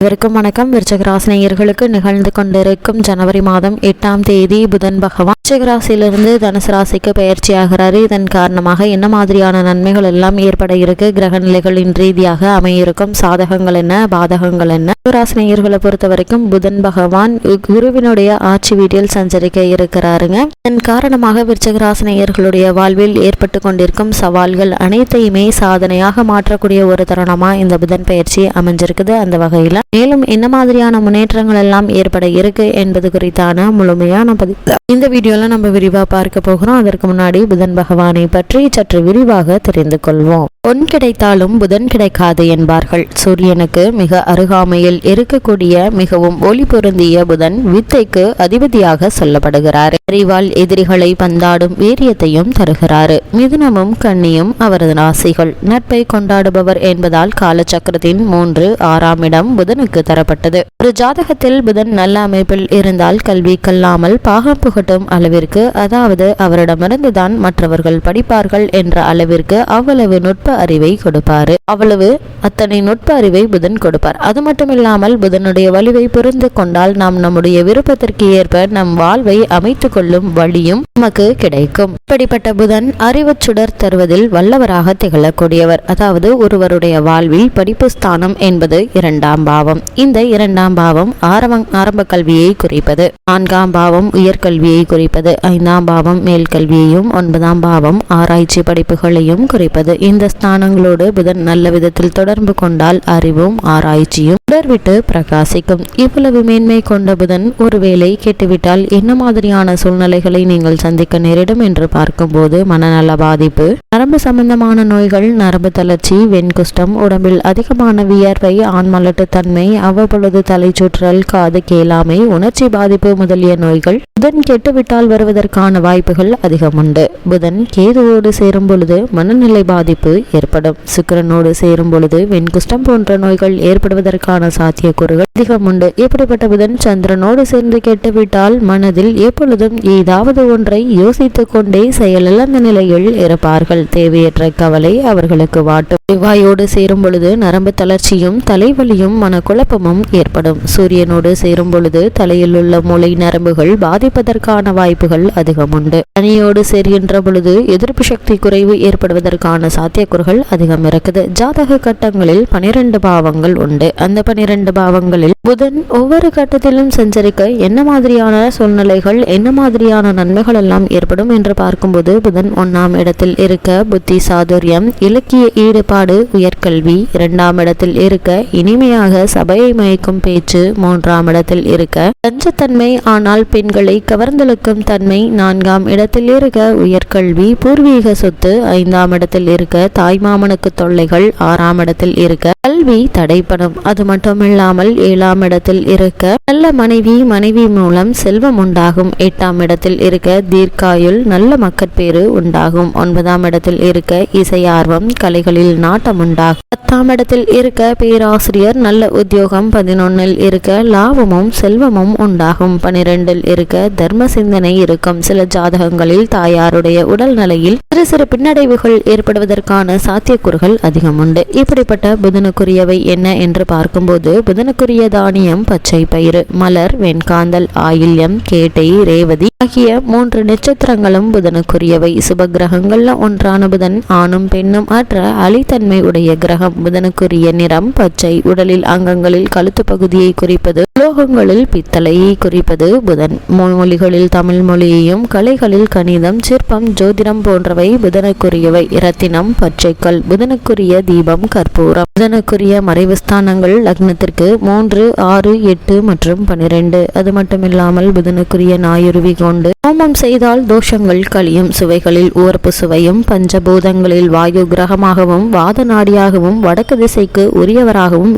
அனைவருக்கும் வணக்கம். விருச்சகராசினியர்களுக்கு நிகழ்ந்து கொண்டிருக்கும் ஜனவரி மாதம் எட்டாம் தேதி புதன் பகவான் விருச்சகராசியிலிருந்து தனுசு ராசிக்கு பயிற்சி ஆகிறாரு இதன் காரணமாக என்ன மாதிரியான நன்மைகள் எல்லாம் ஏற்பட இருக்கு? கிரக நிலைகளின் ரீதியாக அமையிருக்கும் சாதகங்கள் என்ன? பாதகங்கள் என்ன? ராசினியர்களை பொறுத்த வரைக்கும் புதன் பகவான் குருவினுடைய ஆட்சி வீட்டில் சஞ்சரிக்க இருக்கிறாருங்க. இதன் காரணமாக விருச்சகராசினியர்களுடைய வாழ்வில் ஏற்பட்டு கொண்டிருக்கும் சவால்கள் அனைத்தையுமே சாதனையாக மாற்றக்கூடிய ஒரு தருணமா இந்த புதன் பயிற்சி அமைஞ்சிருக்குது. அந்த வகையில் மேலும் என்ன மாதிரியான முன்னேற்றங்கள் எல்லாம் ஏற்பட இருக்கு என்பது குறித்தான முழுமையான பதிவு. இந்த வீடியோல நம்ம விரிவா பார்க்க போகிறோம். அதற்கு முன்னாடி புதன் பகவானை பற்றி சற்று விரிவாக தெரிந்து கொள்வோம். பொன் கிடைத்தாலும் புதன் கிடைக்காது என்பார்கள். சூரியனுக்கு மிக அருகாமையில் இருக்கக்கூடிய மிகவும் ஒளி பொருந்திய புதன் வித்தைக்கு அதிபதியாக சொல்லப்படுகிறார். அறிவால் எதிரிகளை பந்தாடும் வீரியத்தையும் தருகிறாரு. மிதுனமும் கண்ணியும் அவரது ராசிகள் நட்பை கொண்டாடுபவர் என்பதால் காலச்சக்கரத்தின் மூன்று ஆறாம் இடம் புதன் புதனுக்கு தரப்பட்டது. ஒரு ஜாதகத்தில் புதன் நல்ல அமைப்பில் இருந்தால் கல்வி கல்லாமல் பாகம் புகட்டும் அளவிற்கு அதாவது அவரிடமிருந்துதான் மற்றவர்கள் படிப்பார்கள் என்ற அளவிற்கு அவ்வளவு நுட்ப அறிவை கொடுப்பார். அவ்வளவு அத்தனை நுட்ப அறிவை புதன் கொடுப்பார். அது மட்டுமில்லாமல் புதனுடைய வலிவை புரிந்து கொண்டால் நாம் நம்முடைய விருப்பத்திற்கு ஏற்ப நம் வாழ்வை அமைத்துக் கொள்ளும் வழியும் நமக்கு கிடைக்கும். இப்படிப்பட்ட புதன் அறிவு சுடர் தருவதில் வல்லவராக திகழக்கூடியவர். அதாவது ஒருவருடைய வாழ்வில் படிப்பு ஸ்தானம் என்பது இரண்டாம் பாவம். பாவம். இந்த இரண்டாம் பாவம் ஆரம்ப ஆரம்ப கல்வியை குறிப்பது. நான்காம் பாவம் உயர்கல்வியை குறிப்பது. ஐந்தாம் பாவம் மேல்கல்வியையும் ஒன்பதாம் பாவம் ஆராய்ச்சி படிப்புகளையும் குறிப்பது. இந்த ஸ்தானங்களோடு புதன் நல்ல விதத்தில் தொடர்பு கொண்டால் அறிவும் ஆராய்ச்சியும் தொடர்விட்டு பிரகாசிக்கும். இவ்வளவு மேன்மை கொண்ட புதன் ஒருவேளை கெட்டுவிட்டால் என்ன மாதிரியான சூழ்நிலைகளை நீங்கள் சந்திக்க நேரிடும் என்று பார்க்கும்போது மனநல பாதிப்பு நரம்பு சம்பந்தமான நோய்கள் நரம்பு தளர்ச்சி வெண்குஷ்டம் உடம்பில் அதிகமான வியர்வை ஆண்மலட்டு தன்மை அவ்வப்பொழுது தலை சுற்றல் காது கேளாமை உணர்ச்சி பாதிப்பு முதலிய நோய்கள் புதன் கெட்டுவிட்டால் வருவதற்கான வாய்ப்புகள் அதிகம் உண்டு புதன் கேதுவோடு சேரும் பொழுது மனநிலை பாதிப்பு ஏற்படும். சுக்கரனோடு சேரும் பொழுது வெண்குஷ்டம் போன்ற நோய்கள் ஏற்படுவதற்கான சாத்தியக்கூறுகள் அதிகம் உண்டு இப்படிப்பட்ட புதன் சந்திரனோடு சேர்ந்து கெட்டுவிட்டால் மனதில் எப்பொழுதும் ஏதாவது ஒன்றை யோசித்துக் கொண்டே செயலிழந்த நிலையில் இருப்பார்கள். தேவையற்ற கவலை அவர்களுக்கு வாட்டும். செவ்வாயோடு சேரும் பொழுது நரம்பு தளர்ச்சியும் தலைவலியும் மன குழப்பமும் ஏற்படும். சூரியனோடு சேரும் பொழுது தலையில் உள்ள மூளை நரம்புகள் பாதிப்பதற்கான வாய்ப்புகள் அதிகம் உண்டு. சனியோடு சேர்கின்ற பொழுது எதிர்ப்பு சக்தி குறைவு ஏற்படுவதற்கான சாத்தியக்கூறுகள் அதிகம் இருக்குது. ஜாதக கட்டங்களில் பனிரெண்டு பாவங்கள் உண்டு. அந்த பனிரெண்டு பாவங்களில் புதன் ஒவ்வொரு கட்டத்திலும் சஞ்சரிக்க என்ன மாதிரியான சூழ்நிலைகள் என்ன மாதிரியான நன்மைகள் எல்லாம் ஏற்படும் என்று பார்க்கும்போது புதன் ஒன்னாம் இடத்தில் இருக்க புத்தி சாதுரியம் இலக்கிய ஈடுபாடு உயர்கல்வி இரண்டாம் இடத்தில் இருக்க இனிமையாக சபையை மயக்கும் பேச்சு மூன்றாம் இடத்தில் இருக்க லஞ்சத்தன்மை ஆனால் பெண்களை கவர்ந்தெழுக்கும் தன்மை நான்காம் இடத்தில் இருக்க உயர்கல்வி பூர்வீக சொத்து ஐந்தாம் இடத்தில் இருக்க தாய்மாமனுக்கு தொல்லைகள் ஆறாம் இடத்தில் இருக்க கல்வி தடைப்படும். அது மட்டுமில்லாமல் ஏழாம் இடத்தில் இருக்க நல்ல மனைவி மனைவி மூலம் செல்வம் உண்டாகும். எட்டாம் இடத்தில் இருக்க தீர்க்காயுள் நல்ல மக்கட்பேறு உண்டாகும். ஒன்பதாம் இடத்தில் இருக்க இசை ஆர்வம் கலைகளில் நாட்டம் உண்டாகும். பத்தாம் இடத்தில் இருக்க பேராசிரியர் நல்ல உத்தியோகம் பதினொன்னில் இருக்க லாபமும் செல்வமும் உண்டாகும். பனிரெண்டில் இருக்க தர்ம சிந்தனை இருக்கும். சில ஜாதகங்களில் தாயாருடைய உடல் நிலையில் சிறு சிறு பின்னடைவுகள் ஏற்படுவதற்கான சாத்தியக்கூறுகள் அதிகம் உண்டு இப்படிப்பட்ட புதனுக்குரியவை என்ன என்று பார்க்கும்போது புதனுக்குரிய தானியம் பச்சை பயிறு மலர் வெண்காந்தல் ஆயில்யம் கேட்டை ரேவதி ஆகிய மூன்று நட்சத்திரங்களும் புதனுக்குரியவை. சுப கிரகங்கள்ல ஒன்றான புதன் ஆணும் பெண்ணும் அற்ற அலித்தன்மை உடைய கிரகம். புதனுக்குரிய நிறம் பச்சை உடலில் அங்கங்களில் கழுத்து பகுதியை குறிப்பது உலோகங்களில் பித்தளையை குறிப்பது புதன் மொழிகளில் தமிழ் மொழியையும் கலைகளில் கணிதம் சிற்பம் ஜோதிடம் போன்றவை புதனுக்குரியவை. இரத்தினம் பச்சைக்கல் புதனுக்குரிய தீபம் கற்பூரம். புதனுக்குரிய மறைவு ஸ்தானங்கள் லக்னத்திற்கு மூன்று ஆறு எட்டு மற்றும் பனிரெண்டு. அது மட்டுமில்லாமல் புதனுக்குரிய நாயுருவி கொண்டு ஹோமம் செய்தால் தோஷங்கள் கழியும். சுவைகளில் ஊர்ப்பு சுவையும் பஞ்சபூதங்களில் வாயு கிரகமாகவும் வாத நாடியாகவும் வடக்கு திசைக்கு உரியவராகவும்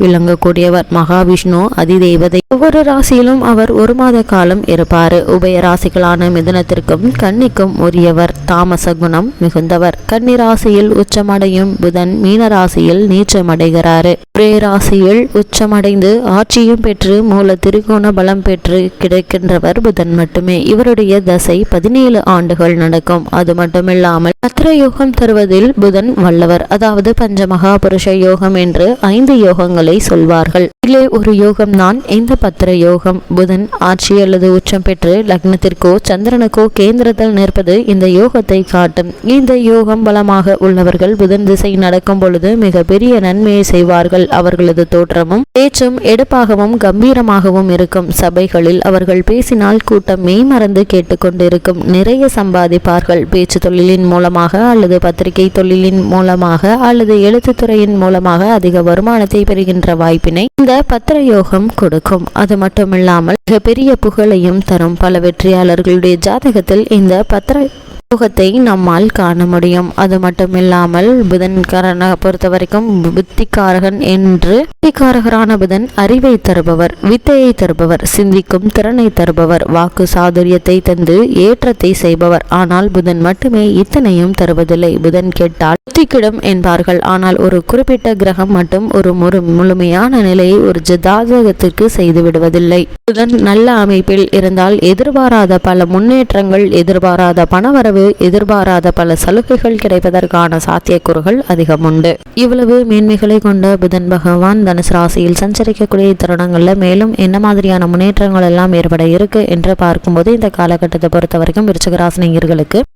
உடையவர் மகாவிஷ்ணு அதிதேவதை. ஒவ்வொரு ராசியிலும் அவர் ஒரு மாத காலம் இருப்பார். உபய ராசிகளான மிதுனத்திற்கும் கன்னிக்கும் உரியவர் தாமச குணம் மிகுந்தவர். கன்னி ராசியில் உச்சமடையும் புதன் மீன ராசியில் நீச்சமடைகிறாரு. பேராசையில் உச்சமடைந்து ஆட்சியும் பெற்று மூல திரிகோண பலம் பெற்று கிடைக்கின்றவர் புதன் மட்டுமே. இவருடைய தசை பதினேழு ஆண்டுகள் நடக்கும். அது மட்டுமில்லாமல் பத்திர யோகம் தருவதில் புதன் வல்லவர். அதாவது பஞ்ச மகாபுருஷ யோகம் என்று ஐந்து யோகங்களை சொல்வார்கள். இதிலே ஒரு யோகம் தான் இந்த பத்திர யோகம். புதன் ஆட்சி அல்லது உச்சம் பெற்று லக்னத்திற்கோ சந்திரனுக்கோ கேந்திரத்தில் நிற்பது இந்த யோகத்தை காட்டும். இந்த யோகம் பலமாக உள்ளவர்கள் புதன் திசை நடக்கும் பொழுது மிக பெரிய நன்மையை செய்வார்கள். அவர்களது தோற்றமும் பேச்சும் எடுப்பாகவும் கம்பீரமாகவும் இருக்கும். சபைகளில் அவர்கள் பேசினால் கூட்டம் மெய்மறந்து கேட்டுக்கொண்டிருக்கும் நிறைய சம்பாதிப்பார்கள். பேச்சு தொழிலின் மூலமாக அல்லது பத்திரிகை தொழிலின் மூலமாக அல்லது எழுத்துத்துறையின் மூலமாக அதிக வருமானத்தை பெறுகின்ற வாய்ப்பினை இந்த பத்திர யோகம் கொடுக்கும். அது மட்டுமில்லாமல் மிகப்பெரிய புகழையும் தரும். பல வெற்றியாளர்களுடைய ஜாதகத்தில் இந்த பத்திர யோகத்தை நம்மால் காண முடியும். அது மட்டுமில்லாமல் புதன்காரனை பொறுத்த வரைக்கும் புத்திக்காரகன் என்று புத்திக்காரகரான புதன் அறிவை தருபவர் வித்தையை தருபவர் சிந்திக்கும் திறனை தருபவர் வாக்கு சாதுரியத்தை தந்து ஏற்றத்தை செய்பவர். ஆனால் புதன் மட்டுமே இத்தனையும் தருவதில்லை. புதன் கேட்டால் புத்திக்கிடும் என்பார்கள். ஆனால் ஒரு குறிப்பிட்ட கிரகம் மட்டும் ஒரு முழு முழுமையான நிலையை ஒரு ஜதாதகத்திற்கு செய்து விடுவதில்லை. புதன் நல்ல அமைப்பில் இருந்தால் எதிர்பாராத பல முன்னேற்றங்கள் எதிர்பாராத பணவரவு இவ்வளவு எதிர்பாராத பல சலுகைகள் கிடைப்பதற்கான சாத்தியக்கூறுகள் அதிகம் உண்டு. இவ்வளவு மேன்மைகளை கொண்ட புதன் பகவான் தனுசு ராசியில் சஞ்சரிக்கக்கூடிய தருணங்களில் மேலும் என்ன மாதிரியான முன்னேற்றங்கள் எல்லாம் ஏற்பட இருக்கு என்று பார்க்கும்போது இந்த காலகட்டத்தை பொறுத்த வரைக்கும் விருச்சக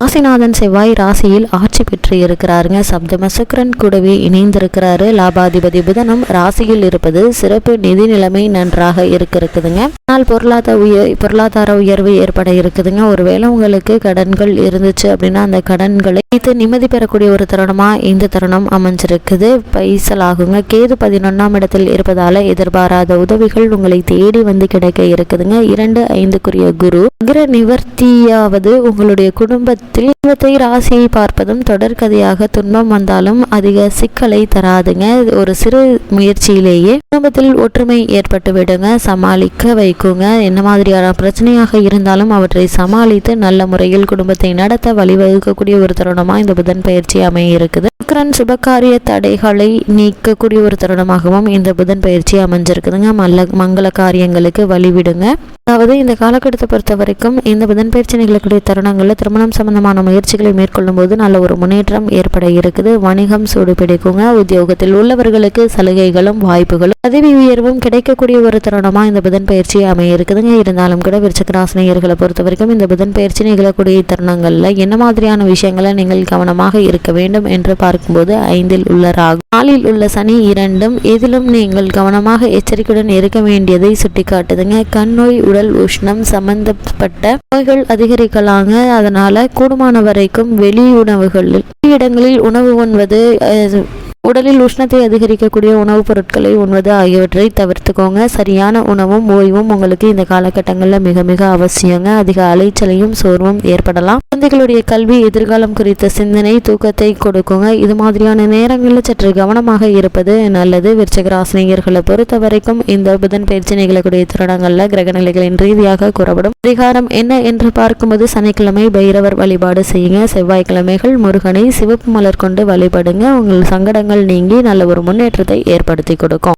ராசிநாதன் செவ்வாய் ராசியில் ஆட்சி பெற்று இருக்கிறாருங்க. சப்தம சுக்கரன் கூடவே இணைந்திருக்கிறாரு. லாபாதிபதி புதனும் ராசியில் இருப்பது சிறப்பு நிதி நிலைமை நன்றாக இருக்க இருக்குதுங்க ஆனால் பொருளாதார உயர் பொருளாதார உயர்வு ஏற்பட இருக்குதுங்க. ஒருவேளை உங்களுக்கு கடன்கள் இருந்து இருந்துச்சு அப்படின்னா அந்த கடன்களை இது நிம்மதி பெறக்கூடிய ஒரு தருணமாக இந்த தருணம் அமைஞ்சிருக்குது. பைசல் ஆகுங்க கேது பதினொன்றாம் இடத்தில் இருப்பதால எதிர்பாராத உதவிகள் உங்களை தேடி வந்து கிடைக்க இருக்குதுங்க. இரண்டு ஐந்துக்குரிய குரு. அகிர நிவர்த்தியாவது உங்களுடைய குடும்பத்தில் குடும்பத்தை ராசியை பார்ப்பதும் தொடர்கதையாக துன்பம் வந்தாலும் அதிக சிக்கலை தராதுங்க. ஒரு சிறு முயற்சியிலேயே குடும்பத்தில் ஒற்றுமை ஏற்பட்டு விடுங்க. சமாளிக்க வைக்குங்க. என்ன மாதிரியான பிரச்சனையாக இருந்தாலும் அவற்றை சமாளித்து நல்ல முறையில் குடும்பத்தை நடத்த வழிவகுக்கக்கூடிய ஒரு தருணம் இந்த புதன் பயிற்சி அமைய இருக்குது. சுக்கரன் சுபகாரிய தடைகளை நீக்கக்கூடிய ஒரு தருணமாகவும் இந்த புதன் பயிற்சி அமைஞ்சிருக்குதுங்க. மல்ல மங்கள காரியங்களுக்கு வழிவிடுங்க. அதாவது இந்த காலகட்டத்தை பொறுத்த வரைக்கும் இந்த புதன் பயிற்சி நிகழக்கூடிய தருணங்களில் திருமணம் சம்பந்தமான முயற்சிகளை மேற்கொள்ளும் போது நல்ல ஒரு முன்னேற்றம் ஏற்பட இருக்குது. வணிகம் சூடு பிடிக்குங்க. உத்தியோகத்தில் உள்ளவர்களுக்கு சலுகைகளும் வாய்ப்புகளும் பதவி உயர்வும் கிடைக்கக்கூடிய ஒரு தருணமாக இந்த புதன் பயிற்சி அமைய இருக்குதுங்க இருந்தாலும் கூட விருச்சகராசினியர்களை பொறுத்த வரைக்கும் இந்த புதன் பயிற்சி நிகழக்கூடிய தருணங்களில் என்ன மாதிரியான விஷயங்களை நீங்கள் கவனமாக இருக்க வேண்டும் என்று பார்த்து பார்க்கும்போது ஐந்தில் உள்ள ராகு. நாளில் உள்ள சனி இரண்டும் எதிலும் நீங்கள் கவனமாக எச்சரிக்கையுடன் இருக்க வேண்டியதை சுட்டிக்காட்டுதுங்க. கண் நோய் உடல் உஷ்ணம் சம்பந்தப்பட்ட நோய்கள் அதிகரிக்கலாங்க. அதனால கூடுமான வரைக்கும் வெளி உணவுகளில் இடங்களில் உணவு உண்வது உடலில் உஷ்ணத்தை அதிகரிக்கக்கூடிய உணவுப் பொருட்களை உண்வது ஆகியவற்றை தவிர்த்துக்கோங்க. சரியான உணவும் ஓய்வும் உங்களுக்கு இந்த காலகட்டங்களில் மிக மிக அவசியங்க. அதிக அலைச்சலையும் சோர்வும் ஏற்படலாம். குழந்தைகளுடைய கல்வி எதிர்காலம் குறித்த சிந்தனை தூக்கத்தை கொடுக்குங்க. இது மாதிரியான நேரங்களில் சற்று கவனமாக இருப்பது நல்லது. விருச்சகராசினியர்களை பொறுத்த வரைக்கும் இந்த புதன் பயிற்சி நிகழக்கூடிய தருணங்களில் கிரகநிலைகளின் ரீதியாக கூறப்படும் அதிகாரம் என்ன என்று பார்க்கும்போது சனிக்கிழமை பைரவர் வழிபாடு செய்யுங்க. செவ்வாய்க்கிழமைகள் முருகனை சிவப்பு மலர் கொண்டு வழிபடுங்க. உங்கள் சங்கடங்கள் நீங்கி நல்ல ஒரு முன்னேற்றத்தை ஏற்படுத்தி கொடுக்கும்.